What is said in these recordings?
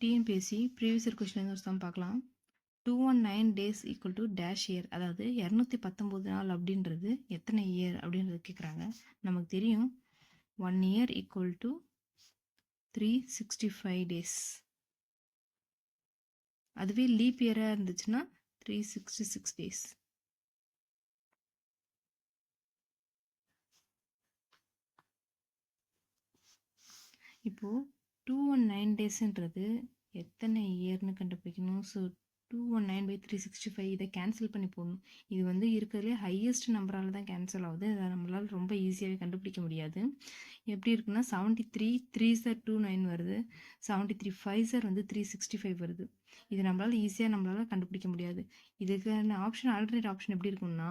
TNPSC previous year question ஒரு sum பார்க்கலாம். Two one nine days equal to dash year அதாவது இரநூத்தி பத்தொம்போது நாள் அப்படின்றது எத்தனை இயர் அப்படின்றது கேட்குறாங்க நமக்கு தெரியும். One year equal to three sixty five days அதுவே லீப் இயராக இருந்துச்சுன்னா த்ரீ சிக்ஸ்டி சிக்ஸ் டேஸ் இப்போது டூ ஒன் நைன் டேஸுன்றது எத்தனை இயர்னு கண்டுபிடிக்கணும் so two one nine by three sixty five இதை கேன்சல் பண்ணி போடணும். இது வந்து இருக்கிறதுலே ஹையஸ்ட் நம்பரால் தான் கேன்சல் ஆகுது. அதை நம்மளால் ரொம்ப ஈஸியாகவே கண்டுபிடிக்க முடியாது. எப்படி இருக்குன்னா seventy three threes are two nine வருது. செவன்ட்டி த்ரீ ஃபைவ் சார் வந்து த்ரீ சிக்ஸ்டி ஃபைவ் வருது. இது நம்மளால் ஈஸியாக நம்மளால் கண்டுபிடிக்க முடியாது. இதுக்கான ஆப்ஷன் ஆல்டர்னேட் ஆப்ஷன் எப்படி இருக்கும்னா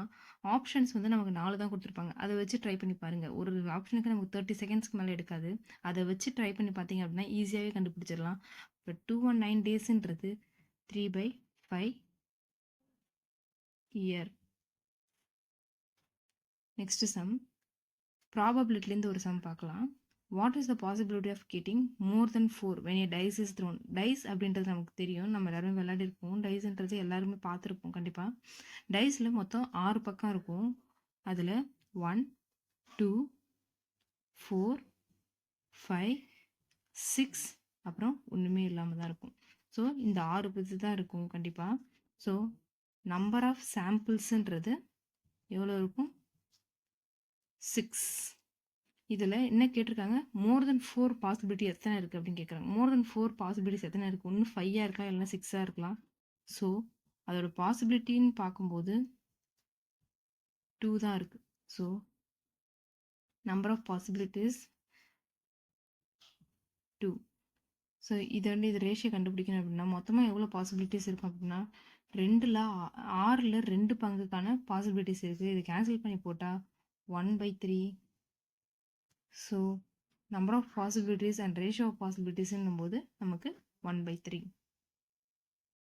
ஆப்ஷன்ஸ் வந்து நமக்கு நாலு தான் கொடுத்துருப்பாங்க. அதை வச்சு ட்ரை பண்ணி பாருங்கள் ஒரு ஆப்ஷனுக்கு நமக்கு தேர்ட்டி செகண்ட்ஸ்க்கு மேலே எடுக்காது. அதை வச்சு ட்ரை பண்ணி பார்த்தீங்க அப்படின்னா ஈஸியாகவே கண்டுபிடிச்சிடலாம். இப்போ two one nine டேஸுன்றது three by five year next sum ப்ராபபிலிட்டிலேருந்து ஒரு சம் பார்க்கலாம். What is the possibility of getting more then four when a dice is thrown dice அப்படின்றது நமக்கு தெரியும். நம்ம எல்லாருமே விளையாடிருப்போம் டைஸ்ன்றது எல்லாருமே பார்த்துருப்போம் கண்டிப்பாக டைஸில் மொத்தம் ஆறு பக்கம் இருக்கும். அதில் one two four five six அப்புறம் ஒன்றுமே இல்லாமல் தான் இருக்கும். ஸோ இந்த ஆறு பத்து தான் இருக்கும் கண்டிப்பாக ஸோ நம்பர் ஆஃப் சாம்பிள்ஸுன்றது எவ்வளோ இருக்கும்? சிக்ஸ் இதில் என்ன கேட்டிருக்காங்க? மோர் தென் ஃபோர் பாசிபிலிட்டி எத்தனை இருக்குது அப்படின்னு கேட்குறாங்க. மோர் தென் ஃபோர் பாசிபிலிட்டிஸ் எத்தனை இருக்குது ஒன்று ஃபைவாக இருக்கலாம் இல்லைனா சிக்ஸாக இருக்கலாம். ஸோ அதோட பாசிபிலிட்டின்னு பார்க்கும்போது டூ தான் இருக்குது so number of possibilities two so இது வந்து இது ரேஷியோ கண்டுபிடிக்கணும் அப்படின்னா மொத்தமாக எவ்வளோ பாசிபிலிட்டிஸ் இருக்கும் அப்படின்னா ரெண்டில் ஆறில் ரெண்டு பங்குக்கான பாசிபிலிட்டிஸ் இருக்குது இது கேன்சல் பண்ணி போட்டால் one by three so number of possibilities and ratio of பாசிபிலிட்டிஸ்ன்னும் போது நமக்கு ஒன் பை த்ரீ